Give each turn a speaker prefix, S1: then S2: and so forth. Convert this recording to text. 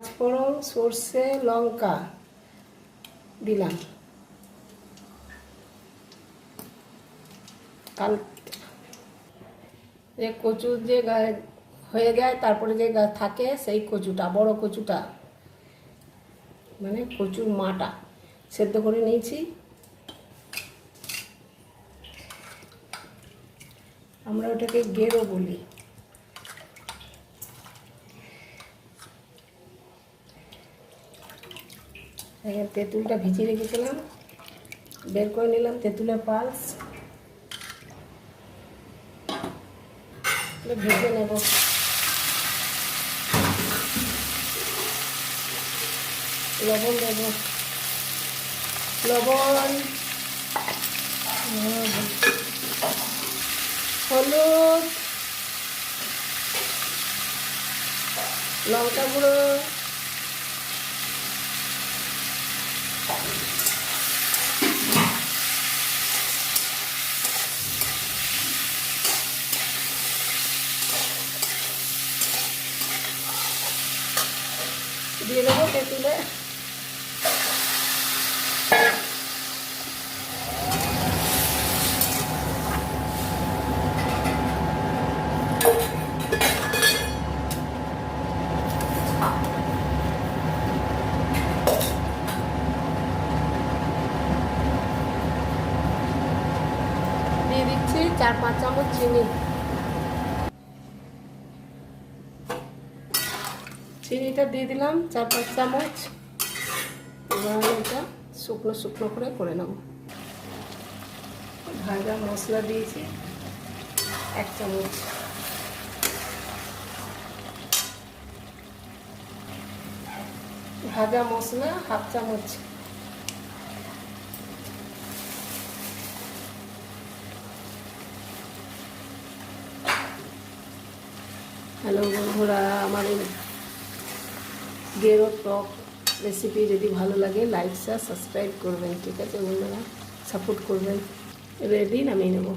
S1: পাঁচফোড়ন সর্ষে লঙ্কা দিলাম। কাল যে কচু যে হয়ে যায়, তারপরে যে থাকে সেই কচুটা, বড় কচুটা মানে কচুর মাটা সেদ্ধ করে নিয়েছি। আমরা ওটাকে গেরো বলি। এখানে তেঁতুলটা ভিজিয়ে রেখেছিলাম। বের করে নিলাম তেঁতুলের পালস। ভেজে নেব। লবণ দেব। লবণ। হলুদ। লঙ্কা গুঁড়ো। দিয়ে দেবো তেঁতুলে। দিচ্ছি, চার পাঁচ চামচ চিনি। চিনিটা দিয়ে দিলাম, চার পাঁচ চামচ। এবার এটা শুকনো শুকনো করে করে নেব। ভাজা মশলা দিয়েছি, এক চামচ। ভাজা মশলা হাফ চামচ। হ্যালো বন্ধুরা, আমার এই গেরো টক রেসিপি যদি ভালো লাগে লাইক সাবস্ক্রাইব করবেন, ঠিক আছে বন্ধুরা? সাপোর্ট করবেন। রেডি নামিয়ে নেব।